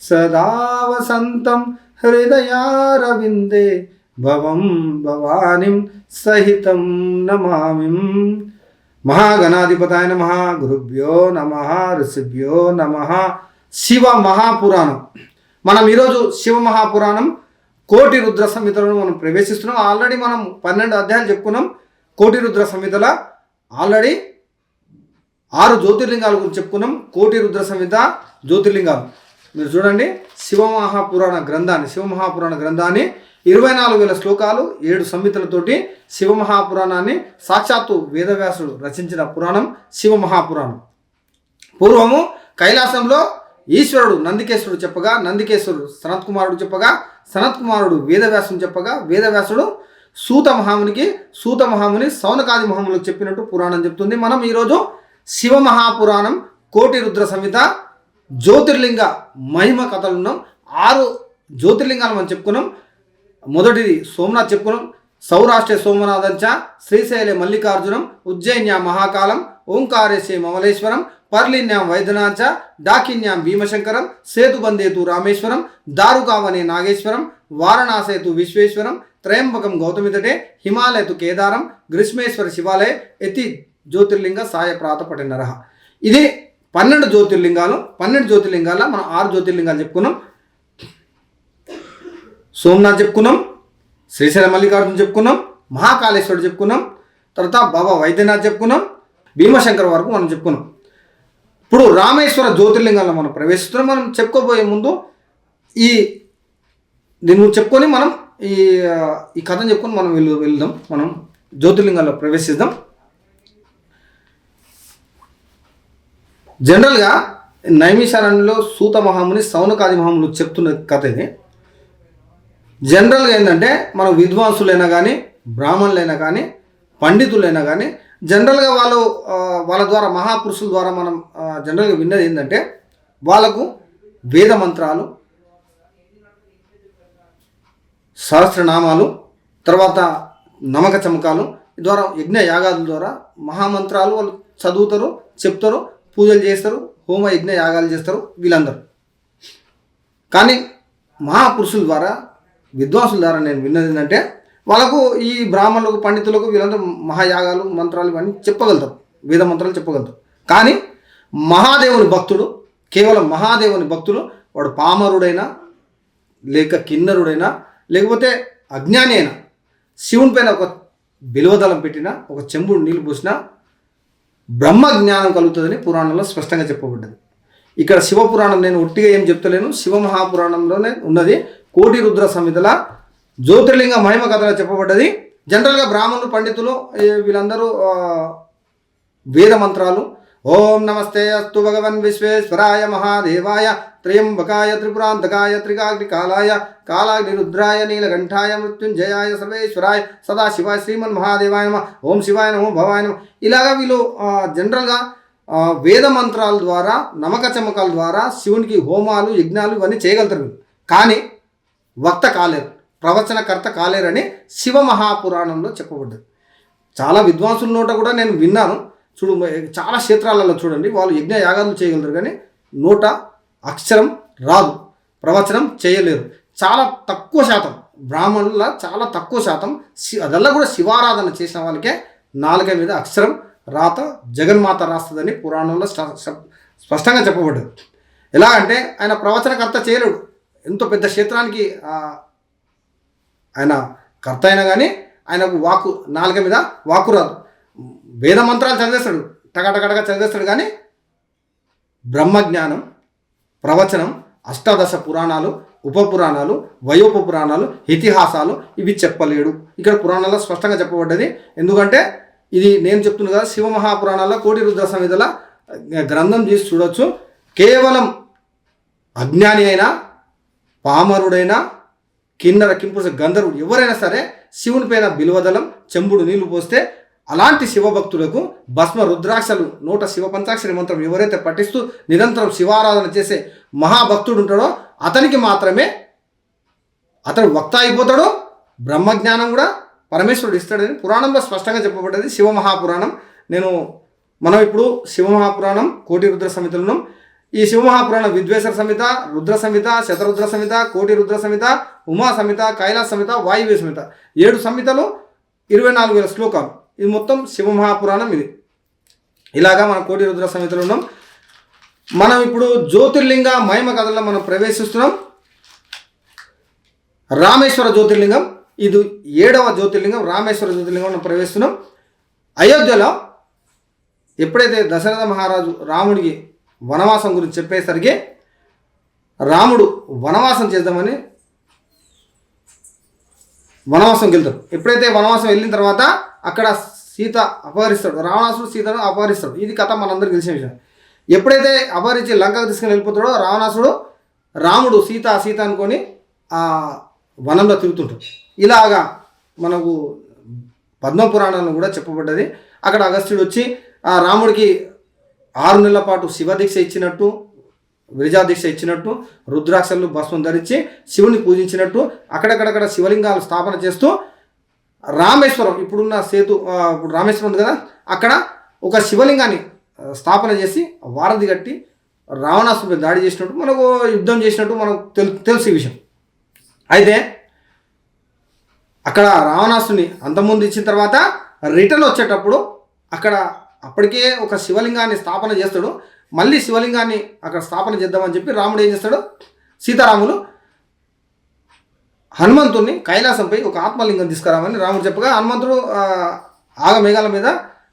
सदा वसन्तं हृदयारविन्दे భవం భవానిం సహితం నమామి మహాగణాధిపతాయ నమ గురుభ్యో నమ ఋషిభ్యో నమ శివ మహాపురాణం మనం ఈరోజు శివ మహాపురాణం కోటి రుద్ర సంహితలను మనం ప్రవేశిస్తున్నాం ఆల్రెడీ మనం పన్నెండు అధ్యాయాలు చెప్పుకున్నాం కోటి రుద్ర సంహితల ఆల్రెడీ ఆరు జ్యోతిర్లింగాల గురించి చెప్పుకున్నాం కోటి రుద్ర సంహిత జ్యోతిర్లింగాలు మీరు చూడండి శివమహాపురాణ గ్రంథాన్ని శివ మహాపురాణ గ్రంథాన్ని ఇరవై నాలుగు వేల శ్లోకాలు ఏడు సంహితలతోటి శివమహాపురాణాన్ని సాక్షాత్తు వేదవ్యాసుడు రచించిన పురాణం శివ మహాపురాణం పూర్వము కైలాసంలో ఈశ్వరుడు నందికేశ్వరుడు చెప్పగా నందికేశ్వరుడు సనత్ కుమారుడు చెప్పగా సనత్ కుమారుడు వేదవ్యాసుడు చెప్పగా వేదవ్యాసుడు సూత మహామునికి సూత మహాముని సౌనకాది మహాములకు చెప్పినట్టు పురాణం చెప్తుంది. మనం ఈరోజు శివ మహాపురాణం కోటి రుద్ర సంహిత జ్యోతిర్లింగ మహిమ కథలు ఉన్నాం. ఆరు జ్యోతిర్లింగాలు మనం చెప్పుకున్నాం. మొదటిది సోమనాథ్ చెప్పుకున్నాం. సౌరాష్ట్ర సోమనాథంచ శ్రీశైల మల్లికార్జునం ఉజ్జయిన్యా మహాకాలం ఓంకారేశే మమలేశ్వరం పర్లిన్యాం వైద్యనాథ డాకిన్యాం భీమశంకరం సేతుబందేతు రామేశ్వరం దారుకావనే నాగేశ్వరం వారణాసేతు విశ్వేశ్వరం త్రయంబకం గౌతమితటే హిమాలయతు కేదారం గ్రీష్మేశ్వర శివాలయ ఎతి జ్యోతిర్లింగ సాయ ప్రాతపటి నరహ ఇది పన్నెండు జ్యోతిర్లింగాలు పన్నెండు జ్యోతిర్లింగాల మనం ఆరు జ్యోతిర్లింగాలు చెప్పుకున్నాం. సోమనాథ్ చెప్పుకున్నాం శ్రీశైల మల్లికార్జున చెప్పుకున్నాం మహాకాళేశ్వరుడు చెప్పుకున్నాం తర్వాత బాబా వైద్యనాథ్ చెప్పుకున్నాం భీమశంకర్ వరకు మనం చెప్పుకున్నాం. ఇప్పుడు రామేశ్వర జ్యోతిర్లింగాల్లో మనం ప్రవేశిస్తున్నాం. మనం చెప్పుకోబోయే ముందు ఈ దీని గురించి చెప్పుకొని మనం ఈ ఈ కథను చెప్పుకొని మనం వెళ్ళు వెళ్దాం. మనం జ్యోతిర్లింగాల్లో ప్రవేశిద్దాం. జనరల్గా నైమిషారణ్యంలో సూత మహాముని సౌనకాది మహాములు చెప్తున్న కథ ఇది జనరల్గా ఏంటంటే మన విద్వాంసులైనా కానీ బ్రాహ్మణులైనా కానీ పండితులైనా కానీ జనరల్గా వాళ్ళు వాళ్ళ ద్వారా మహాపురుషుల ద్వారా మనం జనరల్గా విన్నది ఏంటంటే వాళ్ళకు వేద మంత్రాలు సహస్రనామాలు తర్వాత నమక చమకాలు ద్వారా యజ్ఞ యాగాదుల ద్వారా మహామంత్రాలు వాళ్ళు చదువుతారు చెప్తారు. పూజలు చేస్తారు హోమ యజ్ఞ యాగాలు చేస్తారు వీళ్ళందరూ. కానీ మహాపురుషుల ద్వారా విద్వాంసుల ద్వారా నేను విన్నది ఏంటంటే వాళ్ళకు ఈ బ్రాహ్మణులకు పండితులకు వీళ్ళందరూ మహాయాగాలు మంత్రాలు ఇవన్నీ చెప్పగలుగుతారు. వేద మంత్రాలు చెప్పగలుగుతారు. కానీ మహాదేవుని భక్తుడు కేవలం మహాదేవుని భక్తుడు వాడు పామరుడైనా లేక కిన్నరుడైనా లేకపోతే అజ్ఞాని అయినా శివుని పైన ఒక బిలువదలం పెట్టినా ఒక చెంబుడు నీళ్ళు పోసినా బ్రహ్మ జ్ఞానం కలుగుతుందని పురాణంలో స్పష్టంగా చెప్పబడ్డది. ఇక్కడ శివ పురాణం నేను ఒట్టిగా ఏం చెప్తలేను. శివ మహాపురాణంలోనే ఉన్నది. కోటి రుద్ర సంహితల జ్యోతిర్లింగ మహిమ కథలో చెప్పబడ్డది. జనరల్గా బ్రాహ్మణులు పండితులు వీళ్ళందరూ వేద మంత్రాలు ఓం నమస్తే అస్తు భగవన్ విశ్వేశ్వరాయ మహాదేవాయ త్రయంబకాయ త్రిపురాంతకాయ త్రికాగ్నికాలాయ కాలాగ్ని రుద్రాయ నీలకంఠాయ మృత్యుంజయాయ సర్వేశ్వరాయ సదాశివాయ శ్రీమన్ మహాదేవాయ నమ ఓం శివాయ నమో భవాయ నమ. ఇలాగా వీళ్ళు జనరల్గా వేద మంత్రాల ద్వారా నమక చమకాల ద్వారా శివునికి హోమాలు యజ్ఞాలు ఇవన్నీ చేయగలుగుతారు కానీ వక్త కాలేరు ప్రవచనకర్త కాలేరని శివ మహాపురాణంలో చెప్పబడ్డది. చాలా విద్వాంసుల నోట కూడా నేను విన్నాను. చూడు చాలా క్షేత్రాలలో చూడండి వాళ్ళు యజ్ఞ యాగాలు చేయగలరు కానీ నోట అక్షరం రాదు ప్రవచనం చేయలేరు. చాలా తక్కువ శాతం బ్రాహ్మణుల చాలా తక్కువ శాతం అదల్లా కూడా శివారాధన చేసిన వాళ్ళకే నాలుక మీద అక్షరం రాత జగన్మాత రాస్తుందని పురాణంలో స్పష్టంగా చెప్పబడ్డది. ఎలా అంటే ఆయన ప్రవచనకర్త చేయలేడు. ఎంతో పెద్ద క్షేత్రానికి ఆయన కర్త అయినా కానీ ఆయనకు వాకు నాలుక మీద వాకు రాదు. వేద మంత్రాలు చదివేస్తాడు. టగటగటగా చదివేస్తాడు కానీ బ్రహ్మజ్ఞానం ప్రవచనం అష్టాదశ పురాణాలు ఉప పురాణాలు వయోప పురాణాలు ఇతిహాసాలు ఇవి చెప్పలేడు. ఇక్కడ పురాణాల్లో స్పష్టంగా చెప్పబడ్డది. ఎందుకంటే ఇది నేను చెప్తున్నా కదా శివ మహాపురాణాల్లో కోటి రుద్ర సంహితల గ్రంథం చేసి చూడొచ్చు. కేవలం అజ్ఞాని అయినా పామరుడైనా కిన్నర కింపురుష గంధర్వుడు ఎవరైనా సరే శివుని పైన బిలువదలం చెంబుడు నీళ్ళు పోస్తే అలాంటి శివభక్తులకు భస్మ రుద్రాక్షలు నూట శివ పంచాక్షరి మంత్రం ఎవరైతే పఠిస్తూ నిరంతరం శివారాధన చేసే మహాభక్తుడు ఉంటాడో అతనికి మాత్రమే అతడు వక్త అయిపోతాడో బ్రహ్మజ్ఞానం కూడా పరమేశ్వరుడు ఇస్తాడని పురాణంలో స్పష్టంగా చెప్పబడ్డది శివ మహాపురాణం. నేను మనం ఇప్పుడు శివ మహాపురాణం కోటి రుద్ర సమితులను ఈ శివ మహాపురాణం విద్వేశ్వర సమిత రుద్ర సంహిత శతరుద్ర సంహిత కోటి రుద్ర సంహిత ఉమా సంహిత కైలాస సంహిత వాయువ్య సంహిత ఏడు సంహితలు ఇరవై నాలుగు వేల శ్లోకాలు. ఇది మొత్తం శివ మహాపురాణం ఇది. ఇలాగా మన కోటి రుద్ర సమితిలో ఉన్నాం. మనం ఇప్పుడు జ్యోతిర్లింగ మహిమ కథలో మనం ప్రవేశిస్తున్నాం. రామేశ్వర జ్యోతిర్లింగం ఇది ఏడవ జ్యోతిర్లింగం రామేశ్వర జ్యోతిర్లింగం మనం ప్రవేశిస్తున్నాం. అయోధ్యలో ఎప్పుడైతే దశరథ మహారాజు రాముడికి వనవాసం గురించి చెప్పేసరికి రాముడు వనవాసం చేద్దామని వనవాసంకి వెళ్తాడు ఎప్పుడైతే వనవాసం వెళ్ళిన తర్వాత అక్కడ సీత అపహరిస్తాడు. రావణాసుడు సీతను అపహరిస్తాడు. ఇది కథ మనందరికీ తెలిసిన విషయం. ఎప్పుడైతే అపహరించి లంకకు తీసుకుని వెళ్ళిపోతాడో రావణాసుడు రాముడు సీత సీత అనుకొని ఆ వనంలో తిరుగుతుంటాడు. ఇలాగా మనకు పద్మపురాణంలో కూడా చెప్పబడ్డది. అక్కడ అగస్త్యుడు వచ్చి ఆ రాముడికి ఆరు నెలల పాటు శివదీక్ష ఇచ్చినట్టు విరజాదీక్ష ఇచ్చినట్టు రుద్రాక్షలు భస్మం ధరించి శివుని పూజించినట్టు అక్కడక్కడక్కడ శివలింగాలు స్థాపన చేస్తూ రామేశ్వరం ఇప్పుడున్న సేతు ఇప్పుడు రామేశ్వరం ఉంది కదా అక్కడ ఒక శివలింగాన్ని స్థాపన చేసి వారధి కట్టి రావణాసుపై దాడి చేసినట్టు మనకు యుద్ధం చేసినట్టు మనకు తెలు తెలుసు ఈ విషయం. అయితే అక్కడ రావణాసుని అంతకుముందు ఇచ్చిన తర్వాత రిటర్న్ వచ్చేటప్పుడు అక్కడ అప్పటికే ఒక శివలింగాన్ని స్థాపన చేస్తాడు. మళ్ళీ శివలింగాన్ని అక్కడ స్థాపన చేద్దామని చెప్పి రాముడు ఏం చేస్తాడు? సీతారాములు హనుమంతుణ్ణి కైలాసంపై ఒక ఆత్మలింగం తీసుకురామని రాముడు చెప్పగా హనుమంతుడు ఆగమేఘాల మీద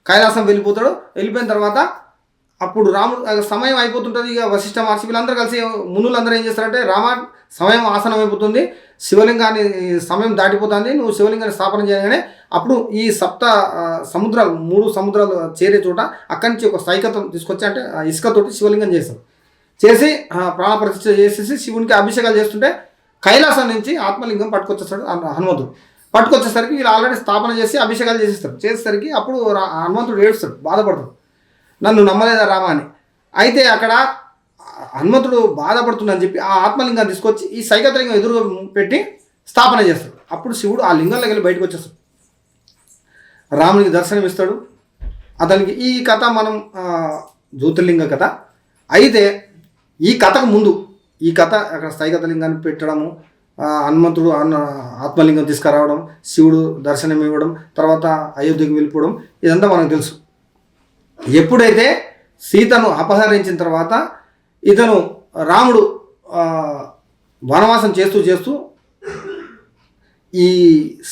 కైలాసం వెళ్ళిపోతాడు. వెళ్ళిపోయిన తర్వాత అప్పుడు రాముడు సమయం అయిపోతుంటుంది. ఇక వశిష్ఠ మహర్షి వీళ్ళందరూ కలిసి మునులందరూ ఏం చేస్తారంటే రామ సమయం ఆసనం అయిపోతుంది. శివలింగాన్ని సమయం దాటిపోతుంది. నువ్వు శివలింగాన్ని స్థాపన చేయగానే అప్పుడు ఈ సప్త సముద్రాలు మూడు సముద్రాలు చేరే చోట అక్కడి నుంచి ఒక సైకతం తీసుకొచ్చి అంటే ఇసుకతోటి శివలింగం చేస్తాం. చేసి ప్రాణ ప్రతిష్ఠ చేసేసి శివునికి అభిషేకాలు చేస్తుంటే కైలాసం నుంచి ఆత్మలింగం పట్టుకొచ్చేస్తాడు హనుమంతుడు. పట్టుకొచ్చేసరికి వీళ్ళు ఆల్రెడీ స్థాపన చేసి అభిషేకాలు చేసేస్తారు. చేసేసరికి అప్పుడు హనుమంతుడు ఏడుస్తాడు బాధపడతాడు. నన్ను నమ్మలేదా రామా అని. అయితే అక్కడ హనుమంతుడు బాధపడుతుందని చెప్పి ఆ ఆత్మలింగాన్ని తీసుకొచ్చి ఈ సైకతలింగం ఎదురు పెట్టి స్థాపన చేస్తాడు. అప్పుడు శివుడు ఆ లింగంలోకి వెళ్ళి బయటకు వచ్చేస్తాడు. రామునికి దర్శనం ఇస్తాడు. అతనికి ఈ కథ మనం జ్యోతిర్లింగ కథ. అయితే ఈ కథకు ముందు ఈ కథ అక్కడ స్థైగతలింగాన్ని పెట్టడము హనుమంతుడు అన్న ఆత్మలింగం తీసుకురావడం శివుడు దర్శనం ఇవ్వడం తర్వాత అయోధ్యకు వెళ్ళిపోవడం ఇదంతా మనకు తెలుసు. ఎప్పుడైతే సీతను అపహరించిన తర్వాత ఇతను రాముడు వనవాసం చేస్తూ చేస్తూ ఈ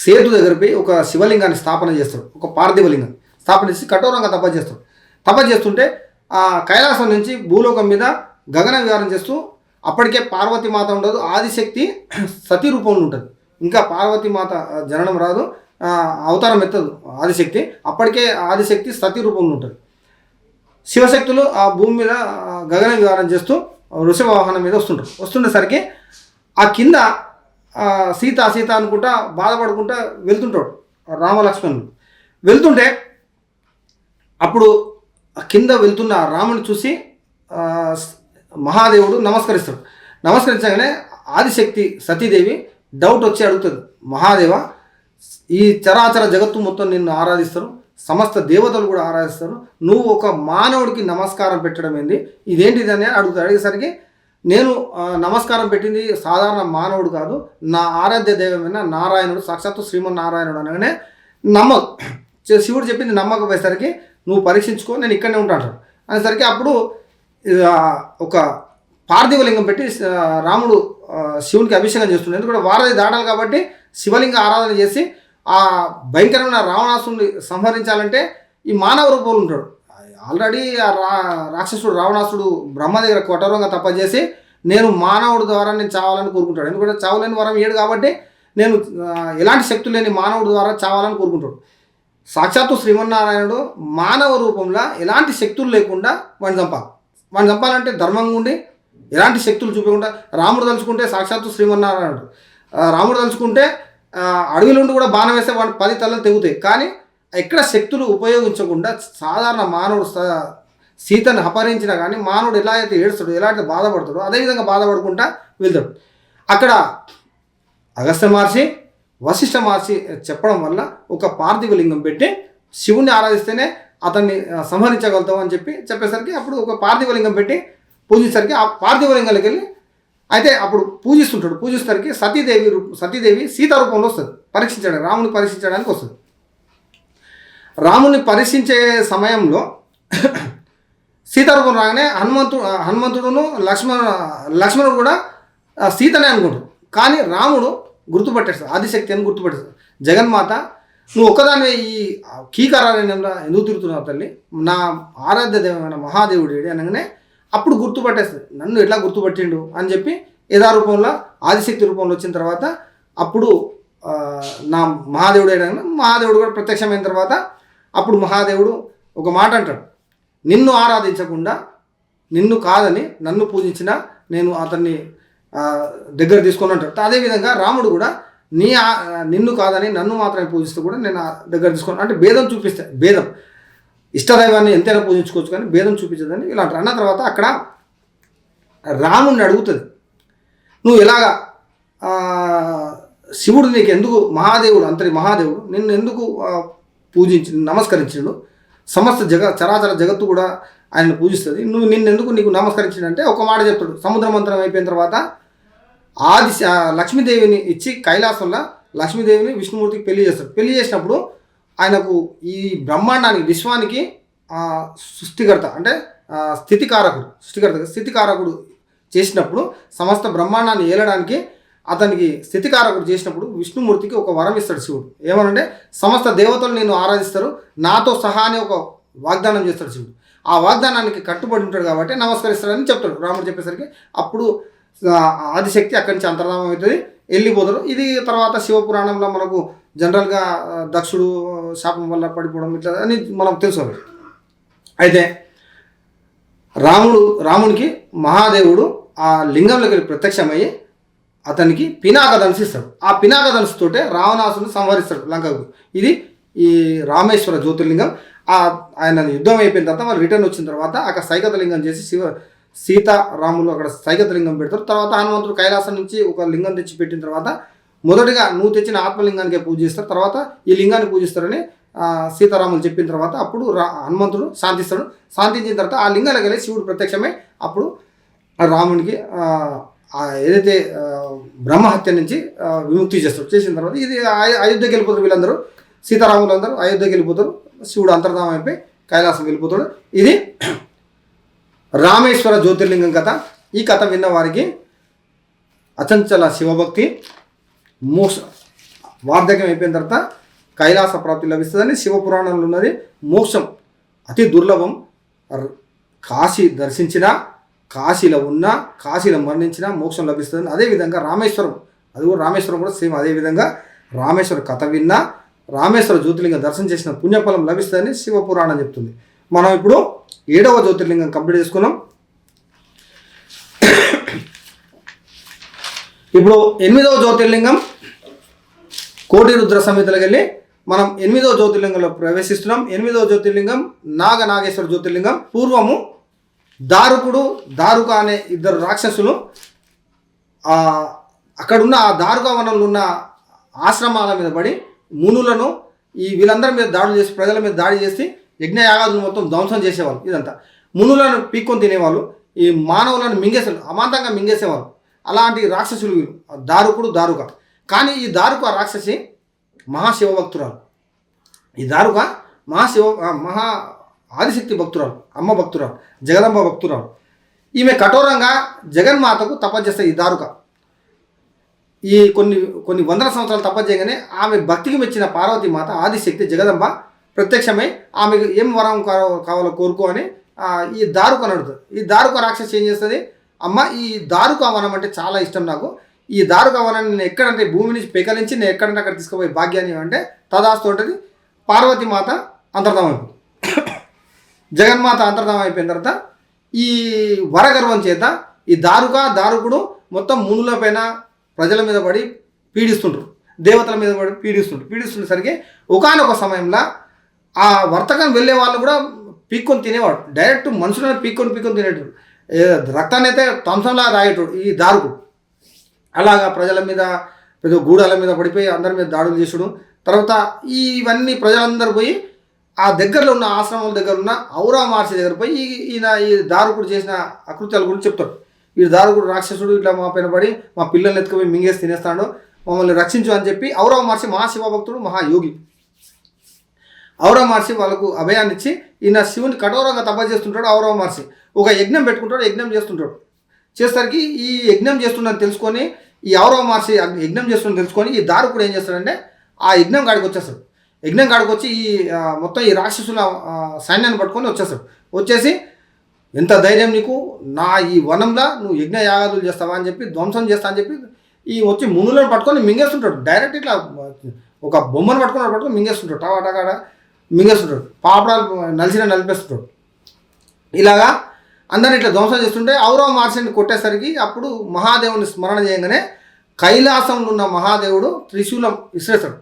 సేతు దగ్గరపై ఒక శివలింగాన్ని స్థాపన చేస్తాడు. ఒక పార్థివలింగం స్థాపన చేసి కఠోరంగా తప చేస్తాడు. తప చేస్తుంటే ఆ కైలాసం నుంచి భూలోకం మీద గగన విహారం చేస్తూ అప్పటికే పార్వతీమాత ఉండదు ఆదిశక్తి సతీ రూపంలో ఉంటుంది. ఇంకా పార్వతీమాత జననం రాదు అవతారం ఎత్తదు ఆదిశక్తి. అప్పటికే ఆదిశక్తి సతీ రూపంలో ఉంటుంది. శివశక్తులు ఆ భూమి మీద గగన విహారం చేస్తూ వృషభ వాహనం మీద వస్తుంటారు వస్తుండేసరికి ఆ కింద సీత సీత అనుకుంటా బాధపడుకుంటా వెళ్తుంటాడు రామలక్ష్మణుడు. వెళ్తుంటే అప్పుడు ఆ కింద వెళ్తున్న రాముని చూసి మహాదేవుడు నమస్కరిస్తాడు. నమస్కరించగానే ఆదిశక్తి సతీదేవి డౌట్ వచ్చి అడుగుతుంది. మహాదేవ ఈ చరాచర జగత్తు మొత్తం నిన్ను ఆరాధిస్తారు. సమస్త దేవతలు కూడా ఆరాధిస్తారు. నువ్వు ఒక మానవుడికి నమస్కారం పెట్టడం ఏంది? ఇదేంటిది అని అడుగుతాడు. అడిగేసరికి నేను నమస్కారం పెట్టింది సాధారణ మానవుడు కాదు. నా ఆరాధ్య దైవమైన నారాయణుడు సాక్షాత్తు శ్రీమన్నారాయణుడు అనగానే నమ్మదు శివుడు చెప్పింది నమ్మకపోయేసరికి నువ్వు పరీక్షించుకో నేను ఇక్కడనే ఉంటాను అనేసరికి అప్పుడు ఒక పార్థివలింగం పెట్టి రాముడు శివునికి అభిషేకం చేస్తున్నాడు ఎందుకంటే వారధి దాటాలి కాబట్టి శివలింగ ఆరాధన చేసి ఆ భయంకరమైన రావణాసుని సంహరించాలంటే ఈ మానవ రూపంలో ఉంటాడు. ఆల్రెడీ ఆ రా రాక్షసుడు రావణాసుడు బ్రహ్మ దగ్గర కొటరంగా తప్ప చేసి నేను మానవుడు ద్వారా నేను చావాలని కోరుకుంటాడు. ఎందుకంటే చావలేని వరం ఏడు కాబట్టి నేను ఎలాంటి శక్తి లేని మానవుడి ద్వారా చావాలని కోరుకుంటాడు. సాక్షాత్తు శ్రీమన్నారాయణుడు మానవ రూపంలో ఎలాంటి శక్తులు లేకుండా వాడిని చంపాలి. వాడిని చంపాలంటే ధర్మంగా ఉండి ఎలాంటి శక్తులు చూపకుండా రాముడు తలుచుకుంటే సాక్షాత్తు శ్రీమన్నారాయణుడు. రాముడు తలుచుకుంటే అడవిలోండి అడవిలో ఉండి కూడా బాణం వేస్తే వాడు పది తలలు తెగుతాయి. కానీ ఎక్కడ శక్తులు ఉపయోగించకుండా సాధారణ మానవుడు స- సీతను అపహరించినా కానీ మానవుడు ఎలా అయితే ఏడుస్తాడో ఎలా అయితే బాధపడతాడో అదేవిధంగా బాధపడుకుంటా వెళ్తాడు. అక్కడ అగస్త్య మహర్షి వశిష్ఠ మహర్షి చెప్పడం వల్ల ఒక పార్థివ లింగం పెట్టి శివుణ్ణి ఆరాధిస్తేనే అతన్ని సంహరించగలుగుతాం అని చెప్పి చెప్పేసరికి అప్పుడు ఒక పార్థివలింగం పెట్టి పూజించేసరికి ఆ పార్థివలింగాలకు వెళ్ళి అయితే అప్పుడు పూజిస్తుంటాడు. పూజిస్తరికి సతీదేవి రూప సతీదేవి సీతా రూపంలో వస్తుంది. పరీక్షించడానికి రాముని పరీక్షించడానికి వస్తుంది. రాముని పరీక్షించే సమయంలో సీతారూపం రాగానే హనుమంతుడు హనుమంతుడును లక్ష్మణ లక్ష్మణుడు కూడా సీతనే అనుకుంటాడు కానీ రాముడు గుర్తుపట్టేస్తాడు. ఆదిశక్తి అని గుర్తుపట్టేస్తాడు. జగన్మాత నువ్వు ఒక్కదాని ఈ కీకరారణ్యంలో ఎందుకు తిరుగుతున్నావు తల్లి? నా ఆరాధ్య దేవమైన మహాదేవుడు ఏడి అనగానే అప్పుడు గుర్తుపట్టేస్తుంది. నన్ను ఎట్లా గుర్తుపట్టిండు అని చెప్పి యథారూపంలో ఆదిశక్తి రూపంలో వచ్చిన తర్వాత అప్పుడు నా మహాదేవుడు ఏడనగానే మహాదేవుడు కూడా ప్రత్యక్షమైన తర్వాత అప్పుడు మహాదేవుడు ఒక మాట అంటాడు. నిన్ను ఆరాధించకుండా నిన్ను కాదని నన్ను పూజించిన నేను అతన్ని దగ్గర తీసుకొని అంటాడు. అదేవిధంగా రాముడు కూడా నీ నిన్ను కాదని నన్ను మాత్రమే పూజిస్తూ కూడా నేను దగ్గర తీసుకొని అంటే భేదం చూపిస్తే భేదం. ఇష్టదైవాన్ని ఎంతైనా పూజించుకోవచ్చు కానీ భేదం చూపించదని ఇలా అంటారు. అన్న తర్వాత అక్కడ రాముణ్ణి అడుగుతుంది. నువ్వు ఎలాగా శివుడు నీకు ఎందుకు మహాదేవుడు అంతటి మహాదేవుడు నిన్ను ఎందుకు పూజించి నమస్కరించిండు? సమస్త జగ చరాచర జగత్తు కూడా ఆయన పూజిస్తుంది. నువ్వు నిన్నెందుకు నీకు నమస్కరించిండంటే ఒక మాట చెప్తాడు. సముద్ర మంత్రం అయిపోయిన తర్వాత ఆది లక్ష్మీదేవిని ఇచ్చి కైలాసంలో లక్ష్మీదేవిని విష్ణుమూర్తికి పెళ్ళి చేస్తాడు పెళ్ళి చేసినప్పుడు ఆయనకు ఈ బ్రహ్మాండానికి విశ్వానికి సృష్టికర్త అంటే స్థితికారకుడు సృష్టికర్త స్థితికారకుడు చేసినప్పుడు సమస్త బ్రహ్మాండాన్ని ఏలడానికి అతనికి స్థితికారకుడు చేసినప్పుడు విష్ణుమూర్తికి ఒక వరం ఇస్తాడు శివుడు. ఏమనంటే సమస్త దేవతలు నేను ఆరాధిస్తారు నాతో సహా అని ఒక వాగ్దానం చేస్తాడు శివుడు. ఆ వాగ్దానానికి కట్టుబడి ఉంటాడు కాబట్టి నమస్కరిస్తాడని చెప్తాడు. రాముడు చెప్పేసరికి అప్పుడు ఆదిశక్తి అక్కడి నుంచి అంతర్ధానం అవుతుంది. వెళ్ళిపోతారు. ఇది తర్వాత శివపురాణంలో మనకు జనరల్గా దక్షుడు శాపం వల్ల పడిపోవడం ఇట్లా అని మనకు తెలుసు అయితే రాముడు రామునికి మహాదేవుడు ఆ లింగంలోకి ప్రత్యక్షమయ్యి అతనికి పినాక ధనుసు ఆ పినాక ధనుసుతోటే రావణాసుని సంహరిస్తాడు లంకకు. ఇది ఈ రామేశ్వర జ్యోతిర్లింగం. ఆ ఆయన యుద్ధం అయిపోయిన తర్వాత వాళ్ళు రిటర్న్ వచ్చిన తర్వాత అక్కడ సైకత లింగం చేసి శివ సీతారాములు అక్కడ సైగత లింగం పెడతారు. తర్వాత హనుమంతుడు కైలాసం నుంచి ఒక లింగం తెచ్చి పెట్టిన తర్వాత మొదటగా నువ్వు తెచ్చిన ఆత్మలింగానికే పూజిస్తారు. తర్వాత ఈ లింగాన్ని పూజిస్తారని సీతారాములు చెప్పిన తర్వాత అప్పుడు రా హనుమంతుడు శాంతిస్తాడు. శాంతించిన తర్వాత ఆ లింగాలకు వెళ్ళి శివుడు ప్రత్యక్షమై అప్పుడు ఆ రామునికి ఏదైతే బ్రహ్మహత్య నుంచి విముక్తి చేస్తారు. చేసిన తర్వాత ఇది అయోధ్యకి వెళ్ళిపోతారు వీళ్ళందరూ. సీతారాములు అందరూ అయోధ్యకి వెళ్ళిపోతారు. శివుడు అంతర్ధామం అయిపోయి కైలాసం వెళ్ళిపోతాడు. ఇది రామేశ్వర జ్యోతిర్లింగం కథ. ఈ కథ విన్న వారికి అచంచల శివభక్తి. మోక్ష వార్ధక్యం అయిపోయిన తర్వాత కైలాస ప్రాప్తి లభిస్తుందని శివపురాణంలో ఉన్నది. మోక్షం అతి దుర్లభం. కాశీ దర్శించిన కాశీలో ఉన్న కాశీలో మరణించిన మోక్షం లభిస్తుందని అదేవిధంగా రామేశ్వరం. అది కూడా రామేశ్వరం కూడా సేమ్ అదేవిధంగా రామేశ్వర కథ విన్నా రామేశ్వర జ్యోతిర్లింగం దర్శనం చేసిన పుణ్యఫలం లభిస్తుందని శివపురాణం చెప్తుంది. మనం ఇప్పుడు ఏడవ జ్యోతిర్లింగం కంప్లీట్ చేసుకున్నాం. ఇప్పుడు ఎనిమిదవ జ్యోతిర్లింగం కోటి రుద్ర సమితిలోకి వెళ్ళి మనం ఎనిమిదవ జ్యోతిర్లింగంలో ప్రవేశిస్తున్నాం. ఎనిమిదవ జ్యోతిర్లింగం నాగ నాగేశ్వర జ్యోతిర్లింగం. పూర్వము దారుకుడు దారుక అనే ఇద్దరు రాక్షసులు అక్కడున్న ఆ దారుక వనంలో ఉన్న ఆశ్రమాల మీద పడి మునులను ఈ వీళ్ళందరి మీద దాడులు చేసి ప్రజల మీద దాడి చేసి యజ్ఞయాగాదులు మొత్తం ధ్వంసం చేసేవాళ్ళు ఇదంతా. మునులను పీక్కొని తినేవాళ్ళు ఈ మానవులను మింగేసే అమాంతంగా మింగేసేవాళ్ళు. అలాంటి రాక్షసులు దారుకుడు దారుక. కానీ ఈ దారుక రాక్షసి మహాశివ భక్తురాలు ఈ దారుక మహాశివ మహా ఆదిశక్తి భక్తురాలు అమ్మ భక్తురాలు జగదంబ భక్తురాలు. ఈమె కఠోరంగా జగన్మాతకు తపస్సు ఈ దారుక. ఈ కొన్ని కొన్ని వందల సంవత్సరాలు తపస్సు చేయగానే ఆమె భక్తికి మెచ్చిన పార్వతీమాత ఆదిశక్తి జగదంబ ప్రత్యక్షమై ఆమెకు ఏం వరం కావాలో కోరుకో అని ఈ దారుక అడుగుతుంది ఈ దారుక రాక్షసి ఏం చేస్తుంది? అమ్మ ఈ దారుక వనం అంటే చాలా ఇష్టం నాకు. ఈ దారుక వనాన్ని నేను ఎక్కడంటే భూమి నుంచి పెకలించి నేను ఎక్కడంటే అక్కడ తీసుకుపోయే భాగ్యాన్ని అంటే తదాస్తు ఉంటుంది. పార్వతీ మాత అంతర్ధానం అయిపోతుంది జగన్మాత అంతర్ధానం అయిపోయిన తర్వాత ఈ వరగర్వం చేత ఈ దారుక దారుకుడు మొత్తం మునుల పైన ప్రజల మీద పడి పీడిస్తుంటారు. దేవతల మీద పడి పీడిస్తుంటారు. పీడిస్తుండేసరికి ఒకనొక సమయంలో ఆ వర్తకం వెళ్ళే వాళ్ళు కూడా పీక్కొని తినేవాడు. డైరెక్ట్ మనుషులను పీక్కొని పీక్కొని తినేటోడు. రక్తాన్ని అయితే తంసంలా రాయేటోడు ఈ దారుకుడు అలాగా ప్రజల మీద పెద్ద గూడాల మీద పడిపోయి అందరి మీద దాడులు చేసుడు. తర్వాత ఇవన్నీ ప్రజలందరూ పోయి ఆ దగ్గరలో ఉన్న ఆశ్రమాల దగ్గర ఉన్న ఔరా మహర్షి దగ్గర పోయి ఈయన ఈ దారుకుడు చేసిన అకృత్యాల గురించి చెప్తాడు. ఈ దారుకుడు రాక్షసుడు ఇట్లా మా పైన పడి మా పిల్లల్ని ఎత్తుకుపోయి మింగేసి తినేస్తాడు. మమ్మల్ని రక్షించు అని చెప్పి ఔరవ మహర్షి మహాశివభక్తుడు మహాయోగి. ఔరవ మహర్షి వాళ్ళకు అభయాన్ని ఇచ్చి ఈయన శివుని కఠోరంగా తప చేస్తుంటాడు ఔరవ మహర్షి. ఒక యజ్ఞం పెట్టుకుంటాడు యజ్ఞం చేస్తుంటాడు. చేసరికి ఈ యజ్ఞం చేస్తుందని తెలుసుకొని ఈ ఔరవ మహర్షి యజ్ఞం చేస్తుందని తెలుసుకొని ఈ దారుకుడు ఏం చేస్తాడంటే ఆ యజ్ఞం కాడికి వచ్చేస్తాడు. యజ్ఞం కాడికి వచ్చి ఈ మొత్తం ఈ రాక్షసుల సైన్యాన్ని పట్టుకొని వచ్చేస్తాడు. వచ్చేసి ఎంత ధైర్యం నీకు? నా ఈ వనంలో నువ్వు యజ్ఞ యాగాదులు చేస్తావా? అని చెప్పి ధ్వంసం చేస్తా అని చెప్పి ఈ వచ్చి మునులను పట్టుకొని మింగేస్తుంటాడు. డైరెక్ట్ ఇట్లా ఒక బొమ్మను పట్టుకొని పట్టుకొని మింగేస్తుంటాడు. టవాటగాడ మింగేస్తుంటాడు. పాపడాలు నలిసిన నలిపేస్తుంటాడు. ఇలాగా అందరిని ఇట్లా ధ్వంసం చేస్తుంటే ఔరవ మహర్షిని కొట్టేసరికి అప్పుడు మహాదేవుని స్మరణ చేయగానే కైలాసంలో ఉన్న మహాదేవుడు త్రిశూలం ఇసిరేస్తాడు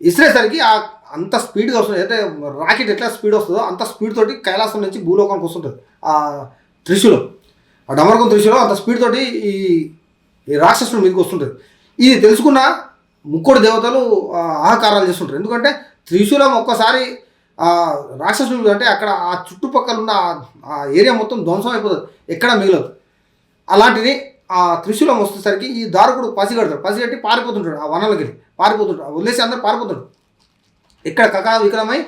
ఇసిరేసరికి ఆ అంత స్పీడ్గా వస్తుంది. అంటే రాకెట్ ఎట్లా స్పీడ్ వస్తుందో అంత స్పీడ్ తోటి కైలాసం నుంచి భూలోకానికి వస్తుంటుంది. ఆ త్రిశూలం ఆ డమరకం త్రిశూలం అంత స్పీడ్ తోటి ఈ ఈ రాక్షసుడు మీదకి వస్తుంటుంది. ఇది తెలుసుకున్న ముక్కోడు దేవతలు ఆహకారాలు ఆహాకారాలు చేస్తుంటారు. ఎందుకంటే త్రిశూలం ఒక్కసారి రాక్షసుడు అంటే అక్కడ ఆ చుట్టుపక్కల ఉన్న ఆ- ఏరియా మొత్తం ధ్వంసం అయిపోతుంది. ఎక్కడ మిగలదు. అలాంటిది ఆ త్రిశూలం వస్తేసరికి ఈ దారుకుడు పసిగడతాడు. పసిగట్టి పారిపోతుంటాడు ఆ వనలకి పారిపోతుంటాడు. వదిలేసి అందరు పారిపోతాడు ఇక్కడ కకా వికలమై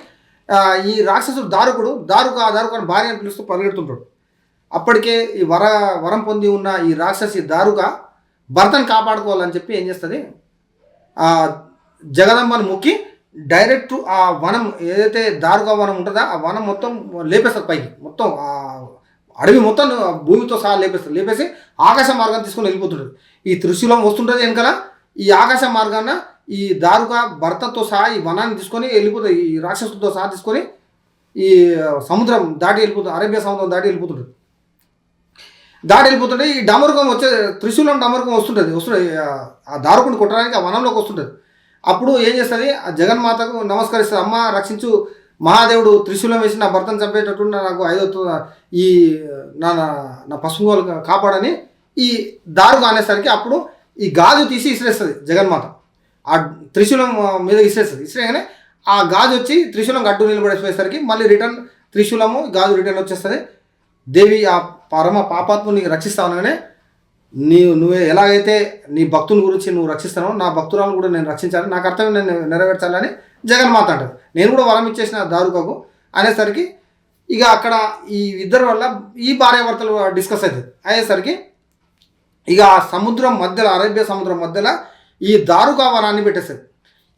ఈ రాక్షసుడు దారుకుడు దారుక ఆ దారుకు అని భార్య అని పిలుస్తూ పరిగెడుతుంటాడు. అప్పటికే ఈ వర వరం పొంది ఉన్న ఈ రాక్షసి దారుక భర్తను కాపాడుకోవాలని చెప్పి ఏం చేస్తుంది? జగదంబను ముక్కి డైరెక్ట్ ఆ వనం ఏదైతే దారుగా వనం ఉంటుందో ఆ వనం మొత్తం లేపేస్తుంది పైకి. మొత్తం ఆ అడవి మొత్తం భూమితో సహా లేపేస్తుంది. లేపేసి ఆకాశ మార్గం తీసుకొని వెళ్ళిపోతుంటుంది. ఈ త్రిశూలం వస్తుంటుంది వెనకాల. ఈ ఆకాశ మార్గాన ఈ దారుక భర్తతో సహా ఈ వనాన్ని తీసుకొని వెళ్ళిపోతుంది. ఈ రాక్షసులతో సహా తీసుకొని ఈ సముద్రం దాటి వెళ్ళిపోతుంది. అరేబియా సముద్రం దాటి వెళ్ళిపోతుంటుంది. దాటి వెళ్ళిపోతుంటే ఈ డమరుకం వచ్చే త్రిశూలం డమరుకం వస్తుంటుంది. వస్తుంటుంది. ఆ- ఆ దారుకుని కొట్టడానికి ఆ వనంలోకి వస్తుంటుంది. అప్పుడు ఏం చేస్తుంది? ఆ జగన్మాతకు నమస్కరిస్తుంది. అమ్మ రక్షించు. మహాదేవుడు త్రిశూలం వేసి నా భర్తను చంపేటట్టు నాకు ఐదో ఈ నా నా- నా కాపాడని ఈ దారుగా అనేసరికి అప్పుడు ఈ గాజు తీసి ఇసిరేస్తుంది జగన్మాత. ఆ త్రిశూలం మీద ఇసిరేస్తుంది. ఇసిరేగానే ఆ గాజు వచ్చి త్రిశూలం గడ్డు నిలబడేసేసరికి మళ్ళీ రిటర్న్ త్రిశూలము గాజు రిటర్న్ వచ్చేస్తుంది. దేవి ఆ పరమ పాపాత్ముని రక్షిస్తానగానే నీవు నువ్వు ఎలాగైతే నీ భక్తుని గురించి నువ్వు రక్షిస్తానో నా భక్తురాలను కూడా నేను రక్షించాలి నా కర్తవ్యం నేను నెరవేర్చాలని జగన్మాత అంటారు నేను కూడా వరం ఇచ్చేసిన దారుకకు. అనేసరికి ఇక అక్కడ ఈ ఇద్దరు వల్ల ఈ భార్యాభర్తలు డిస్కస్ అవుతుంది అయ్యేసరికి ఇక ఆ సముద్రం మధ్యలో అరేబియా సముద్రం మధ్యలో ఈ దారుకా వనాన్ని పెట్టేస్తుంది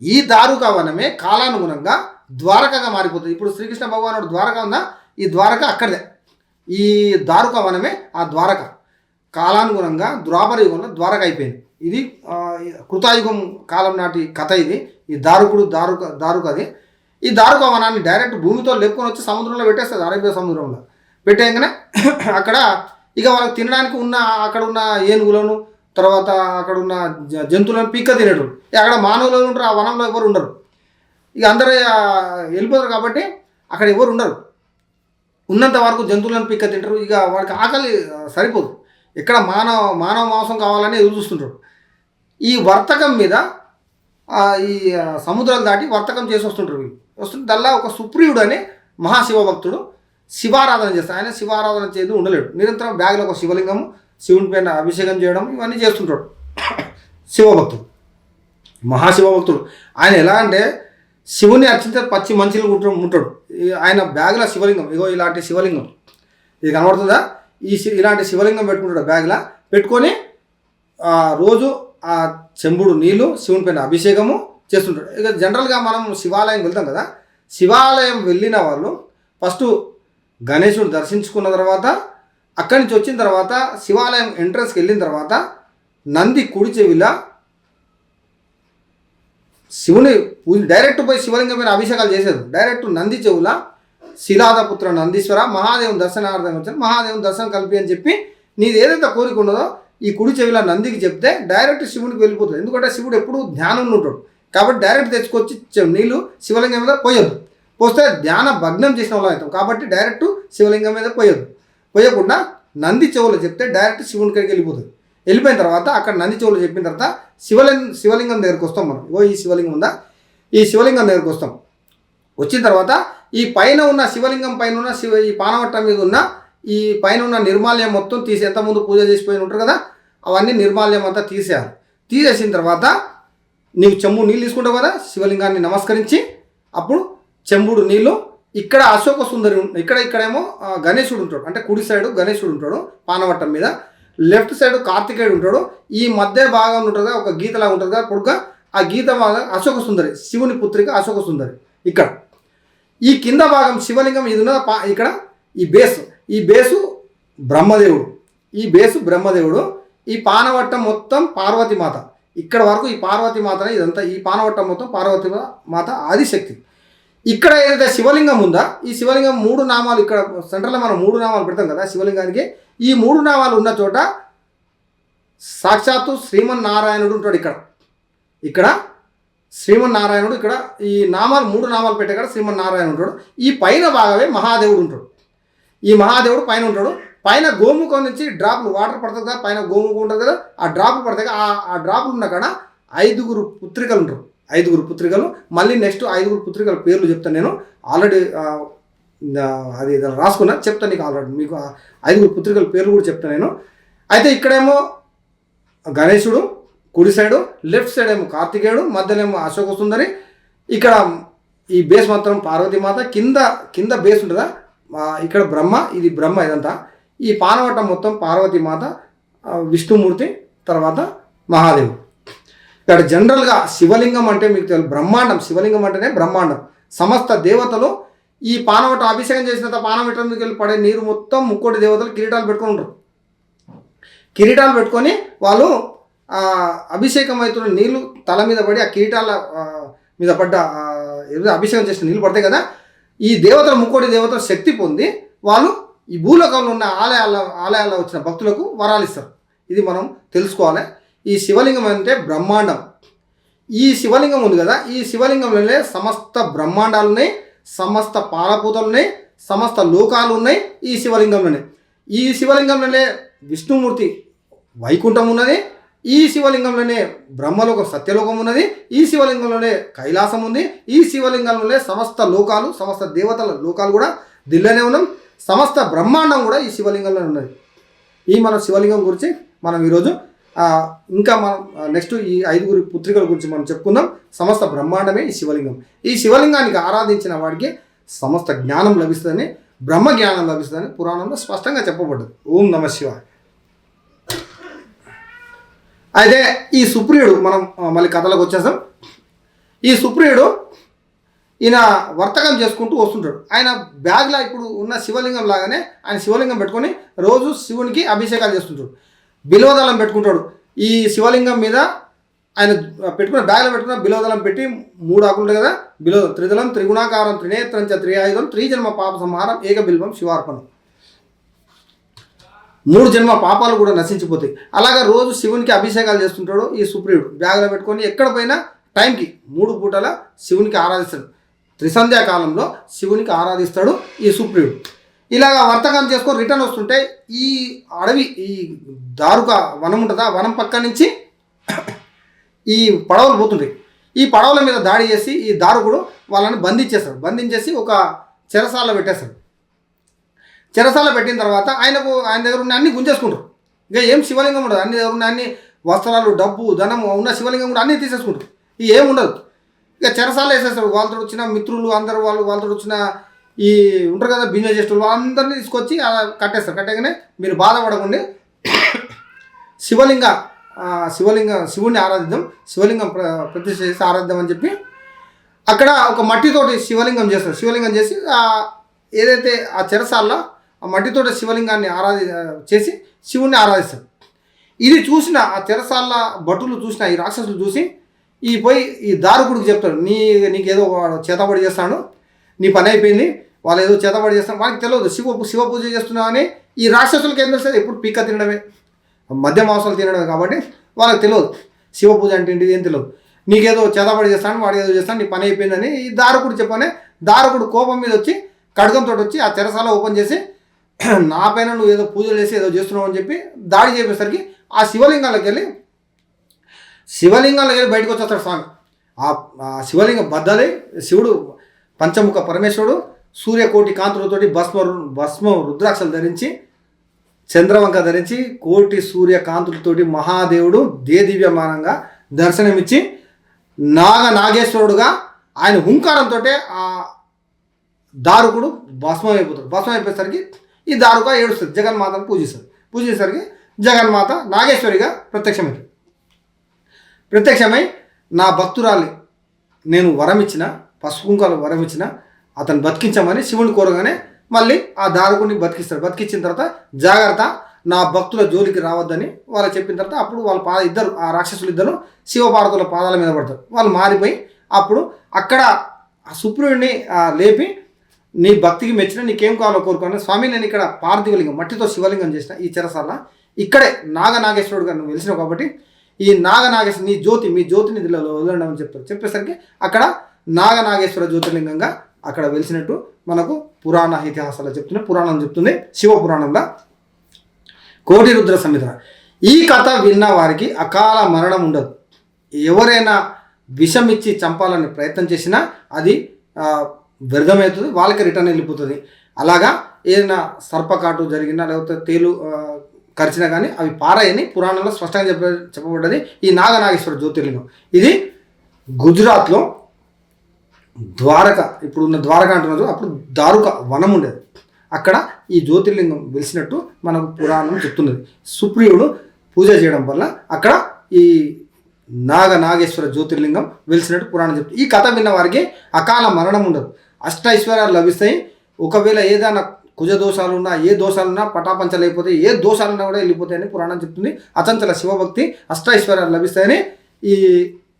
ఈ దారుకా వనమే కాలానుగుణంగా ద్వారకగా మారిపోతుంది. ఇప్పుడు శ్రీకృష్ణ భగవానుడు ద్వారక ఉందా? ఈ ద్వారక అక్కడే ఈ దారుక వనమే ఆ ద్వారక. కాలానుగుణంగా ద్వాపర యుగంలో ద్వారక అయిపోయింది ఇది కృతాయుగం కాలం నాటి కథ ఇది. ఈ దారుకుడు దారుక దారుక అది. ఈ దారుక వనాన్ని డైరెక్ట్ భూమితో లేపుకొని వచ్చి సముద్రంలో పెట్టేస్తుంది అరేబియా సముద్రంలో. పెట్టేయగానే అక్కడ ఇక వాళ్ళకి తినడానికి ఉన్న అక్కడ ఉన్న ఏనుగులను తర్వాత అక్కడ ఉన్న జంతువులను పీక్క తినేటోళ్ళు. అక్కడ మానవులు ఉంటారు ఆ వనంలో ఎవరు ఉండరు. ఇక అందరూ వెళ్ళిపోతారు కాబట్టి అక్కడ ఎవరు ఉండరు. ఉన్నంత వరకు జంతువులను పీక్క తింటారు. ఇక వాడికి ఆకలి సరిపోదు. ఇక్కడ మానవ మానవ మాంసం కావాలని ఎదురు చూస్తుంటారు ఈ వర్తకం మీద ఈ సముద్రం సముద్రాలు దాటి వర్తకం చేసి వస్తుంటారు వీళ్ళు. వస్తుంటే దల్లా ఒక సుప్రియుడు అని మహాశివ భక్తుడు శివారాధన చేస్తాడు. ఆయన శివారాధన చేసి ఉండలేడు. నిరంతరం బ్యాగ్లో ఒక శివలింగం శివుని పైన అభిషేకం చేయడం ఇవన్నీ చేస్తుంటాడు. శివభక్తుడు. మహాశివభక్తుడు. ఆయన ఎలా అంటే శివుని అర్చించే పచ్చి మంచిలు ఉంటాడు ఉంటాడు. ఈ ఆయన బ్యాగ్లో శివలింగం. ఇగో ఇలాంటి శివలింగం. ఇది కనబడుతుందా? ఈ ఇలాంటి శివలింగం పెట్టుకుంటాడు బ్యాగ్లో. పెట్టుకొని రోజు ఆ చెంబుడు నీళ్ళు శివుని పైన అభిషేకము చేస్తుంటాడు. ఇక జనరల్గా మనం శివాలయం వెళ్తాం కదా. శివాలయం వెళ్ళిన వాళ్ళు ఫస్ట్ గణేశుడు దర్శించుకున్న తర్వాత అక్కడి నుంచి వచ్చిన తర్వాత శివాలయం ఎంట్రన్స్కి వెళ్ళిన తర్వాత నంది కుడి చెవిలా శివుని పూజ డైరెక్ట్ పోయి శివలింగం మీద అభిషేకాలు చేసేది. డైరెక్ట్ నంది చెవుల శిలాదపుత్ర నందీశ్వర మహాదేవుని దర్శనార్థం వచ్చాను మహాదేవుని దర్శనం కలిపి అని చెప్పి నీది ఏదైతే కోరిక ఉన్నదో ఈ కుడి చెవిలో నందికి చెప్తే డైరెక్ట్ శివునికి వెళ్ళిపోతుంది. ఎందుకంటే శివుడు ఎప్పుడు ధ్యానం ఉంటాడు. కాబట్టి డైరెక్ట్ తెచ్చుకొచ్చి నీళ్ళు శివలింగం మీద పోయొద్దు. పోస్తే ధ్యాన భగ్నం చేసిన వాళ్ళు అవుతాం. కాబట్టి డైరెక్ట్ శివలింగం మీద పోయొద్దు. పోయకుండా నంది చెవులు చెప్తే డైరెక్ట్ శివుని కడికి వెళ్ళిపోతుంది. వెళ్ళిపోయిన తర్వాత అక్కడ నంది చెవులు చెప్పిన తర్వాత శివలింగం శివలింగం దగ్గరికి వస్తాం మనం. ఓ ఈ శివలింగం ఉందా? ఈ శివలింగం దగ్గరికి వస్తాం. వచ్చిన తర్వాత ఈ పైన ఉన్న శివలింగం పైన ఉన్న శివ ఈ పానవట్టం మీద ఉన్న ఈ పైన ఉన్న నిర్మాల్యం మొత్తం తీసి ఎంత ముందు పూజ చేసిపోయి ఉంటారు కదా అవన్నీ నిర్మాల్యం అంతా తీసేయాలి. తీసేసిన తర్వాత నీవు చెంబుడు నీళ్ళు తీసుకుంటావు కదా శివలింగాన్ని నమస్కరించి అప్పుడు చెంబుడు నీళ్ళు ఇక్కడ అశోక సుందరి ఇక్కడ ఇక్కడేమో గణేశుడు ఉంటాడు. అంటే కుడి సైడు గణేశుడు ఉంటాడు పానవట్టం మీద. లెఫ్ట్ సైడ్ కార్తికేయుడు ఉంటాడు. ఈ మధ్య భాగం ఉంటుంది ఒక గీతలా ఉంటుంది కదా పొడుగ్గా. ఆ గీత భాగం అశోక సుందరి శివుని పుత్రిక అశోక సుందరి. ఇక్కడ. ఈ కింద భాగం శివలింగం ఇది ఉన్న పా ఇక్కడ ఈ బేసు. ఈ బేసు బ్రహ్మదేవుడు. ఈ బేసు బ్రహ్మదేవుడు. ఈ పానవట్టం మొత్తం పార్వతి మాత ఇక్కడ వరకు ఈ పార్వతి మాతనే ఇదంతా ఈ పానవట్టం మొత్తం పార్వతి మాత ఆదిశక్తి. ఇక్కడ ఏదైతే శివలింగం ఉందా ఈ శివలింగం మూడు నామాలు ఇక్కడ సెంటర్లో మనం మూడు నామాలు పెడతాం కదా శివలింగానికి. ఈ మూడు నామాలు ఉన్న చోట సాక్షాత్తు శ్రీమన్నారాయణుడు ఉంటాడు ఇక్కడ. ఇక్కడ శ్రీమన్నారాయణుడు ఇక్కడ ఈ నామాలు మూడు నామాలు పెట్టే కాడ శ్రీమన్నారాయణ ఉంటాడు. ఈ పైన భాగమే మహాదేవుడు ఉంటాడు. ఈ మహాదేవుడు పైన ఉంటాడు. పైన గోముఖం నుంచి డ్రాప్లు వాటర్ పడుతుంది కదా పైన గోముఖం ఉంటుంది కదా ఆ డ్రాప్లు పడతాయి కదా, ఆ ఆ డ్రాప్లు ఉన్న కాడ ఐదుగురు పుత్రికలు ఉంటారు. ఐదుగురు పుత్రికలు మళ్ళీ నెక్స్ట్ ఐదుగురు పుత్రికల పేర్లు చెప్తాను నేను. ఆల్రెడీ అది రాసుకున్నా చెప్తాను నీకు ఆల్రెడీ మీకు ఐదుగురు పుత్రికల పేర్లు కూడా చెప్తాను నేను. అయితే ఇక్కడేమో గణేశుడు కుడి సైడు లెఫ్ట్ సైడ్ ఏమో కార్తికేయుడు మధ్యలో ఏమో అశోక సుందరి. ఇక్కడ ఈ బేస్ మాత్రం పార్వతీమాత. కింద కింద బేస్ ఉంటుందా? ఇక్కడ బ్రహ్మ ఇది బ్రహ్మ ఇదంతా. ఈ పానవటం మొత్తం పార్వతీమాత విష్ణుమూర్తి తర్వాత మహాదేవుడు. ఇక్కడ జనరల్గా శివలింగం అంటే మీకు తెలుసు. బ్రహ్మాండం శివలింగం అంటేనే బ్రహ్మాండం. సమస్త దేవతలు ఈ పానవట అభిషేకం చేసిన తర్వాత వెళ్ళి పడే నీరు మొత్తం ముక్కోటి దేవతలు కిరీటాలు పెట్టుకొని ఉంటారు కిరీటాలు పెట్టుకొని వాళ్ళు అభిషేకం అవుతున్న నీళ్ళు తల మీద పడి ఆ కీటాల మీద పడ్డ అభిషేకం చేసిన నీళ్ళు పడతాయి కదా ఈ దేవతల ముక్కోటి దేవతలు శక్తి పొంది వాళ్ళు ఈ భూలోకంలో ఉన్న ఆలయాల ఆలయాల్లో వచ్చిన భక్తులకు వరాలు ఇస్తారు. ఇది మనం తెలుసుకోవాలి. ఈ శివలింగం అంటే బ్రహ్మాండం. ఈ శివలింగం ఉంది కదా ఈ శివలింగంలోనే సమస్త బ్రహ్మాండాలు ఉన్నాయి సమస్త పాలపూతలు ఉన్నాయి సమస్త లోకాలు ఉన్నాయి ఈ శివలింగంలోనే. ఈ శివలింగంలోనే విష్ణుమూర్తి వైకుంఠం ఉన్నది ఈ శివలింగంలోనే బ్రహ్మలోకం సత్యలోకం ఉన్నది ఈ శివలింగంలోనే కైలాసం ఉంది ఈ శివలింగంలోనే సమస్త లోకాలు సమస్త దేవతల లోకాలు కూడా దిల్లోనే ఉన్నాం సమస్త బ్రహ్మాండం కూడా ఈ శివలింగంలో ఉన్నది. ఈ మన శివలింగం గురించి మనం ఈరోజు ఇంకా మనం నెక్స్ట్ ఈ ఐదుగురి పుత్రికల గురించి మనం చెప్పుకుందాం. సమస్త బ్రహ్మాండమే ఈ శివలింగం. ఈ శివలింగానికి ఆరాధించిన వాడికి సమస్త జ్ఞానం లభిస్తుందని బ్రహ్మ జ్ఞానం లభిస్తుందని పురాణంలో స్పష్టంగా చెప్పబడ్డది. ఓం నమ శివాయ. అయితే ఈ సుప్రియుడు మనం మళ్ళీ కథలోకి వచ్చేసాం ఈ సుప్రియుడు ఈయన వర్తకం చేసుకుంటూ వస్తుంటాడు. ఆయన బ్యాగ్లో ఇప్పుడు ఉన్న శివలింగం లాగానే ఆయన శివలింగం పెట్టుకొని రోజు శివునికి అభిషేకాలు చేస్తుంటాడు. బిల్వదళం పెట్టుకుంటాడు. ఈ శివలింగం మీద ఆయన పెట్టుకున్న బ్యాగ్లో పెట్టుకున్న బిలోదళం పెట్టి మూడు ఆకులు కదా బిలో త్రిదళం త్రిగుణాకారం త్రినేత్రం చ త్రిఆయుధం త్రిజన్మ పాప సంహారం ఏక బిల్వం శివార్పణం. మూడు జన్మ పాపాలు కూడా నశించిపోతాయి. అలాగా రోజు శివునికి అభిషేకాలు చేస్తుంటాడు ఈ సుప్రియుడు. బ్యాగ్లో పెట్టుకొని ఎక్కడ పోయినా టైంకి మూడు పూటల శివునికి ఆరాధిస్తాడు. త్రిసంధ్యా కాలంలో శివునికి ఆరాధిస్తాడు ఈ సుప్రియుడు. ఇలాగా వర్తకం చేసుకొని రిటర్న్ వస్తుంటే ఈ అడవి ఈ దారుక వనం ఉంటుందా? ఆ వనం పక్క నుంచి ఈ పడవలు పోతుంటాయి. ఈ పడవల మీద దాడి చేసి ఈ దారుకుడు వాళ్ళని బంధించేస్తాడు. బంధించేసి ఒక చెరసాల పెట్టేస్తాడు. చెరసాల పెట్టిన తర్వాత ఆయనకు ఆయన దగ్గర ఉన్న అన్ని గుంజేసుకుంటారు. ఇక ఏం శివలింగం ఉండదు. అన్ని దగ్గర ఉన్న అన్ని వస్త్రాలు డబ్బు ధనము ఉన్న శివలింగం కూడా అన్నీ తీసేసుకుంటారు. ఇక ఏం ఉండదు. ఇక చెరసాల వేసేస్తారు. వాళ్ళతో వచ్చిన మిత్రులు అందరు వాళ్ళు వాళ్ళతో వచ్చిన ఈ ఉంటారు కదా బిజినెస్ చేసిన వాళ్ళందరినీ తీసుకొచ్చి అలా కట్టేస్తారు. కట్టగానే మీరు బాధపడకండి. శివలింగ శివలింగ శివుణ్ణి ఆరాధిద్దాం. శివలింగం ప్ర ప్రతిష్ఠ చేసి ఆరాధిద్దాం అని చెప్పి అక్కడ ఒక మట్టితోటి శివలింగం చేస్తారు. శివలింగం చేసి ఏదైతే ఆ చెరసాల్లో ఆ మట్టితోట శివలింగాన్ని ఆరాధి చేసి శివుణ్ణి ఆరాధిస్తారు. ఇది చూసిన ఆ తెరసాల భటులు చూసిన ఈ రాక్షసులు చూసి ఈ పోయి ఈ దారుకుడికి చెప్తాడు నీ నీకేదో వాడు చేతబడి చేస్తాడు నీ పని అయిపోయింది వాళ్ళు ఏదో చేతబడి చేస్తాను. వాళ్ళకి తెలియదు శివ శివ పూజ చేస్తున్నామని ఈ రాక్షసులకి ఏం తెలుస్తుంది? ఎప్పుడు పీక తినడమే. మధ్య మాంసాలు తినడమే కాబట్టి వాళ్ళకి తెలియదు శివ పూజ అంటే ఏంటిది ఏం తెలియదు నీకేదో చేతబడి చేస్తాను వాడు ఏదో చేస్తాను నీ పని అయిపోయిందని ఈ దారుకుడు చెప్పనే దారుకుడు కోపం మీద వచ్చి ఖడ్గంతో వచ్చి ఆ తెరసాల ఓపెన్ చేసి నా పైన నువ్వు ఏదో పూజలు చేసి ఏదో చేస్తున్నావు అని చెప్పి దాడి చేసేసరికి ఆ శివలింగాలకు వెళ్ళి శివలింగాలకు వెళ్ళి బయటకు వచ్చేస్తాడు స్వామి. ఆ ఆ శివలింగం బద్దలై శివుడు పంచముఖ పరమేశ్వరుడు సూర్యకోటి కాంతులతోటి భస్మ భస్మం రుద్రాక్షలు ధరించి చంద్రవంక ధరించి కోటి సూర్య కాంతులతోటి మహాదేవుడు దేదివ్యమానంగా దర్శనమిచ్చి నాగ నాగేశ్వరుడుగా ఆయన హుంకారంతో ఆ దారుకుడు భస్మం అయిపోతాడు భస్మం అయిపోయేసరికి ఈ దారుగా ఏడుస్తుంది. జగన్మాతను పూజిస్తుంది పూజించేసరికి జగన్మాత నాగేశ్వరిగా ప్రత్యక్షమైంది ప్రత్యక్షమై నా భక్తురాలి నేను వరం ఇచ్చిన పసుపు వరం ఇచ్చిన అతను బతికించమని శివుని కోరగానే మళ్ళీ ఆ దారుకుని బతికిస్తాడు. బతికించిన తర్వాత జాగ్రత్త నా భక్తుల జోలికి రావద్దని వాళ్ళు చెప్పిన తర్వాత అప్పుడు వాళ్ళ పా ఇద్దరు ఆ రాక్షసులు ఇద్దరు శివపార్వతుల పాదాల మీద పడతారు. వాళ్ళు మారిపోయి అప్పుడు అక్కడ ఆ సుప్రుడిని లేపి నీ భక్తికి మెచ్చిన నీకేం కావాలో కోరుకోను స్వామి నేను ఇక్కడ పార్థివలింగం మట్టితో శివలింగం చేసిన ఈ చెరసాల. ఇక్కడే నాగనాగేశ్వరుడు గారు నువ్వు వెలిసినావు కాబట్టి ఈ నాగనాగేశ్వర నీ జ్యోతి మీ జ్యోతిని ఇందులో వదలండి అని చెప్తారు. చెప్పేసరికి అక్కడ నాగనాగేశ్వర జ్యోతిర్లింగంగా అక్కడ వెలిసినట్టు మనకు పురాణ ఇతిహాసాలు చెప్తున్నాయి పురాణం చెప్తుంది శివ పురాణంలో కోటి రుద్ర సంహిత ఈ కథ విన్న వారికి అకాల మరణం ఉండదు. ఎవరైనా విషం ఇచ్చి చంపాలని ప్రయత్నం చేసినా అది వ్యర్థమవుతుంది వాళ్ళకి రిటర్న్ వెళ్ళిపోతుంది. అలాగా ఏదైనా సర్పకాటు జరిగినా లేకపోతే తేలు కరిచినా కానీ అవి పారాయని పురాణంలో స్పష్టంగా చెప్ప చెప్పబడ్డది ఈ నాగనాగేశ్వర జ్యోతిర్లింగం. ఇది గుజరాత్లో ద్వారక ఇప్పుడు ఉన్న ద్వారక అంటున్నారు అప్పుడు దారుక వనం ఉండేది. అక్కడ ఈ జ్యోతిర్లింగం వెలిసినట్టు మనకు పురాణం చెప్తున్నది. సుప్రియుడు పూజ చేయడం వల్ల అక్కడ ఈ నాగ నాగేశ్వర జ్యోతిర్లింగం వెలిసినట్టు పురాణం చెప్తుంది. ఈ కథ విన్న వారికి అకాల మరణం ఉండదు. అష్టైశ్వర్యాలు లభిస్తాయి. ఒకవేళ ఏదైనా కుజ దోషాలున్నా ఏ దోషాలున్నా పటాపంచ లేకపోతే ఏ దోషాలున్నా కూడా వెళ్ళిపోతాయని పురాణం చెప్తుంది. అచంచల శివభక్తి అష్టైశ్వర్యాలు లభిస్తాయని ఈ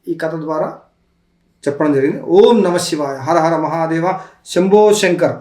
ఈ కథ ద్వారా చెప్పడం జరిగింది. ఓం నమ శివాయ. హర హర మహాదేవ. శంభో శంకర్.